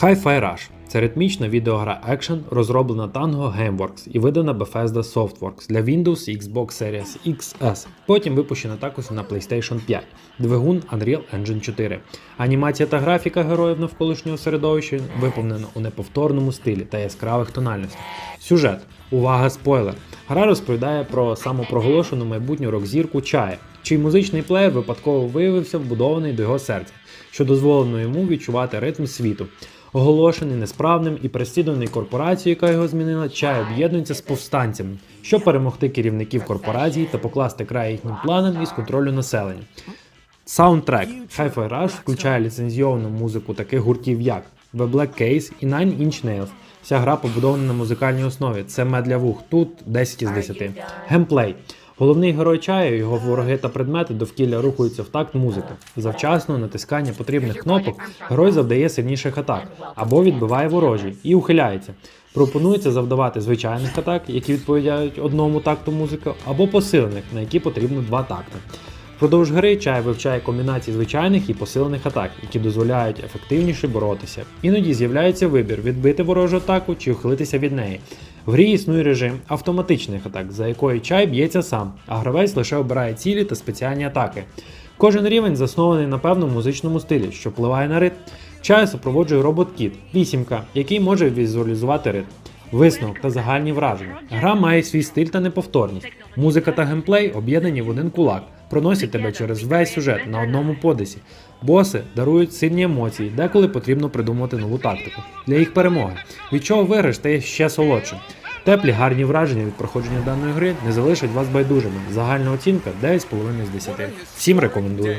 Hi-Fi Rush це ритмічна відеогра екшен, розроблена Tango Gameworks і видана Bethesda Softworks для Windows і Xbox Series XS. Потім випущена також на PlayStation 5, двигун Unreal Engine 4. Анімація та графіка героїв навколишнього середовища виповнена у неповторному стилі та яскравих тональностях. Сюжет. Увага, спойлер! Гра розповідає про самопроголошену майбутню рок-зірку Чая, чий музичний плеєр випадково виявився вбудований до його серця, що дозволено йому відчувати ритм світу. Оголошений несправним і переслідуваний корпорацією, яка його змінила, чай об'єднується з повстанцями, щоб перемогти керівників корпорації та покласти край їхнім планам із контролю населення. Саундтрек Hi-Fi Rush включає ліцензійовану музику таких гуртів, як The Black Case і Nine Inch Nails. Вся гра побудована на музикальній основі. Це мед для вух. Тут 10 із 10. Геймплей. Головний герой чаю, його вороги та предмети довкілля рухаються в такт музики. Завчасно натискання потрібних кнопок герой завдає сильніших атак або відбиває ворожі і ухиляється. Пропонується завдавати звичайних атак, які відповідають одному такту музики, або посилених, на які потрібно два такти. Впродовж гри чай вивчає комбінації звичайних і посилених атак, які дозволяють ефективніше боротися. Іноді з'являється вибір відбити ворожу атаку чи ухилитися від неї. В грі існує режим автоматичних атак, за якою чай б'ється сам, а гравець лише обирає цілі та спеціальні атаки. Кожен рівень заснований на певному музичному стилі, що впливає на ритм. Чай супроводжує робот-кіт, вісімка, який може візуалізувати ритм. Висновок та загальні враження. Гра має свій стиль та неповторність. Музика та геймплей об'єднані в один кулак, проносять тебе через весь сюжет на одному подисі. Боси дарують сильні емоції, деколи потрібно придумати нову тактику для їх перемоги, від чого виграш стає ще солодшим. Теплі гарні враження від проходження даної гри не залишать вас байдужими. Загальна оцінка 9,5 з 10. Всім рекомендую.